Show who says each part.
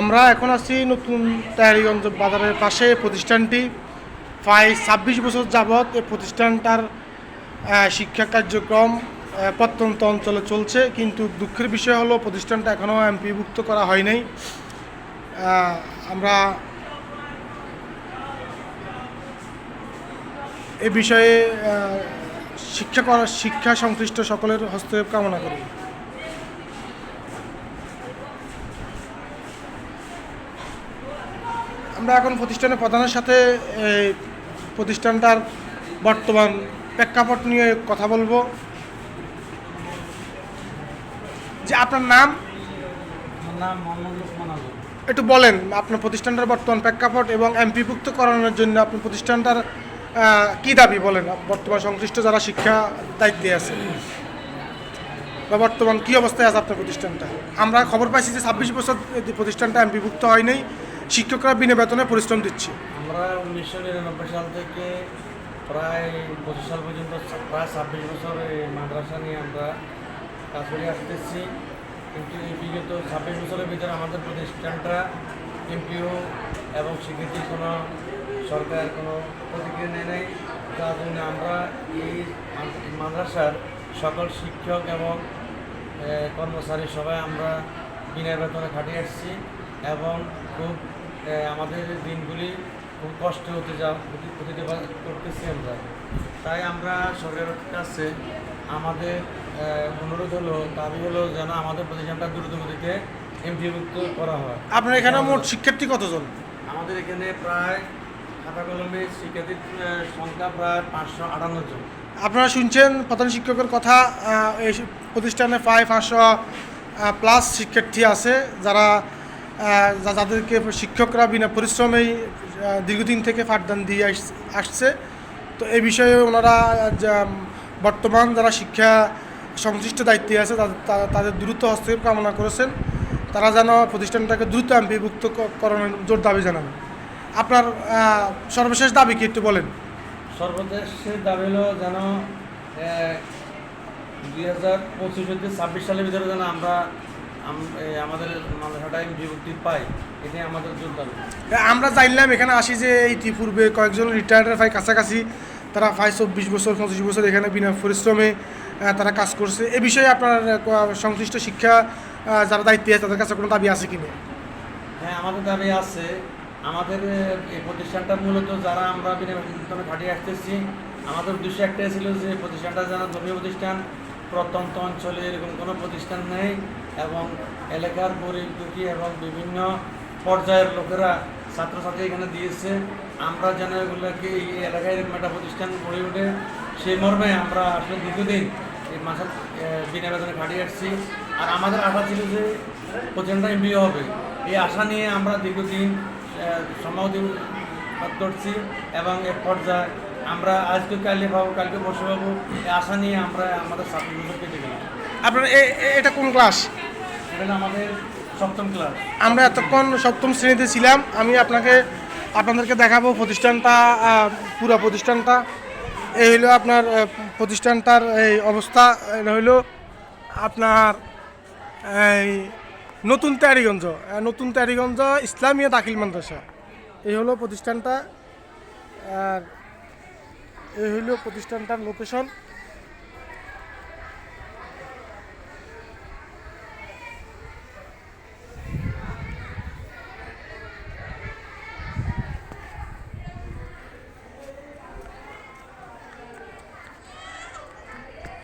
Speaker 1: আমরা এখন আছি নতুন তাহারিগঞ্জ বাজারের পাশে প্রতিষ্ঠানটি। প্রায় ছাব্বিশ বছর যাবৎ এই প্রতিষ্ঠানটার শিক্ষা কার্যক্রম প্রত্যন্ত অঞ্চলে চলছে, কিন্তু দুঃখের বিষয় হলো প্রতিষ্ঠানটা এখনও এমপিভুক্ত করা হয় নাই। আমরা এ বিষয়ে শিক্ষা করা শিক্ষা সংশ্লিষ্ট সকলের হস্তক্ষেপ কামনা করি। আমরা এখন প্রতিষ্ঠানের প্রধানের সাথে এই প্রতিষ্ঠানটার বর্তমান প্রেক্ষাপট নিয়ে কথা বলব। যে আপনার নাম? একটু বলেন আপনার প্রতিষ্ঠানটার বর্তমান প্রেক্ষাপট এবং এমপিভুক্ত করানোর জন্য আপনার প্রতিষ্ঠানটার কি দাবি বলেন? বর্তমান সংশ্লিষ্ট যারা শিক্ষা দায়িত্বে আছে। বা বর্তমান কি অবস্থায় আছে আপনার প্রতিষ্ঠানটা? আমরা খবর পাইছি যে ছাব্বিশ বছর প্রতিষ্ঠানটা এমপিভুক্ত হয় নাই। শিক্ষকরা বিনা বেতনে পরিশ্রম দিচ্ছে।
Speaker 2: আমরা উনিশশো নিরানব্বই সাল থেকে প্রায় পঁচিশ সাল পর্যন্ত প্রায় ছাব্বিশ বছর এই মাদ্রাসা নিয়ে আমরা কাজ করে আসতেছি। কিন্তু এই বিগত ছাব্বিশ বছরের ভিতরে আমাদের প্রতিষ্ঠানটা এমপিও এবং স্বীকৃতি কোনো সরকার কোনো প্রতিক্রিয়া নেয় নাই। যার জন্য আমরা এই মাদ্রাসার সকল শিক্ষক এবং কর্মচারী সবাই আমরা বিনা বেতনে খাটিয়ে আসছি এবং খুব আমাদের দিনগুলি খুব কষ্ট হতে যা হতে- করতেছি আমরা। তাই আমরা সরকারের কাছে আমাদের অনুরোধ হলো দাবি হলো যেন আমাদের প্রতিষ্ঠানটা দ্রুত গতিতে এমপিভুক্ত করা হয়।
Speaker 1: আপনার এখানে মোট শিক্ষার্থী কতজন?
Speaker 2: আমাদের এখানে প্রায় খাতা কলমে শিক্ষার্থীর সংখ্যা প্রায় পাঁচশো আটান্ন জন।
Speaker 1: আপনারা শুনছেন প্রধান শিক্ষকের কথা এই প্রতিষ্ঠানে প্রায় পাঁচশো প্লাস শিক্ষার্থী আছে যারা যাদেরকে শিক্ষকরা বিনা পরিশ্রমেই দীর্ঘদিন থেকে পাঠদান দিয়ে আস- আসছে। তো এই বিষয়ে ওনারা বর্তমান যারা শিক্ষা সংশ্লিষ্ট দায়িত্বে আছে, তাদের- দ্রুত হস্তক্ষেপ কামনা করেছেন। তারা যেন প্রতিষ্ঠানটাকে দ্রুত এমপিভুক্ত ক- করানোর জোর দাবি জানান। আপনার সর্বশেষ দাবি কি একটু বলেন?
Speaker 2: সর্বশেষের দাবি হলো যেন দুই হাজার পঁচিশ ছাব্বিশ সালের ভিতরে যেন আমরা আমাদের মাদ্রাসাটা বিভক্তি পাই এটাই আমাদের
Speaker 1: হ্যাঁ, আমরা জানলাম এখানে আসি যে ইতিপূর্বে কয়েকজন রিটায়ার্ডের প্রায় কাছাকাছি তারা প্রায় চব্বিশ বছর পঁচিশ বছর এখানে বিনা পরিশ্রমে তারা কাজ করছে। এ বিষয়ে আপনার সংশ্লিষ্ট শিক্ষা যারা দায়িত্বে আছে তাদের কাছে কোনো দাবি আছে কি না?
Speaker 2: হ্যাঁ আমাদের দাবি আছে। আমাদের এই প্রতিষ্ঠানটা মূলত যারা আমরা বিনা খাটিয়ে আসতেছি আমাদের উদ্দেশ্য একটাই ছিল যে প্রতিষ্ঠানটা যারা ধর্মীয় প্রতিষ্ঠান প্রত্যন্ত অঞ্চলে এরকম কোনো প্রতিষ্ঠান নেই এবং এলাকার গরিব দুঃখী এবং বিভিন্ন পর্যায়ের লোকেরা ছাত্রছাত্রী এখানে দিয়েছে। আমরা যেন এগুলোকে এই এলাকায় এরকম একটা প্রতিষ্ঠান গড়ে ওঠে সেই মর্মে আমরা আসলে দীর্ঘদিন এই মাসে বিনা বেতনে কাটিয়ে আসছি। আর আমাদের আশা ছিল যে প্রতিষ্ঠানটা এমবিও হবে। এই আশা নিয়ে আমরা দীর্ঘদিন সমাধি করছি এবং এক পর্যায়ে আমরা আজকে কালকে পাবো কালকে বসে পাবো আশা নিয়ে আমরা আমাদের ছাত্রদের কেটে গেলাম।
Speaker 1: আপনার এটা কোন ক্লাস?
Speaker 2: এটা আমাদের সপ্তম ক্লাস।
Speaker 1: আমরা এতক্ষণ সপ্তম শ্রেণীতে ছিলাম আমি আপনাকে আপনাদেরকে দেখাবো প্রতিষ্ঠানটা পুরো প্রতিষ্ঠানটা। এই হইল আপনার প্রতিষ্ঠানটার এই অবস্থা এটা হইল আপনার এই নতুন তেয়ারিগঞ্জ নতুন তেয়ারিগঞ্জ ইসলামিয়া দাখিল মাদ্রাসা। এই হলো প্রতিষ্ঠানটা আর এই হইল প্রতিষ্ঠানটার লোকেশন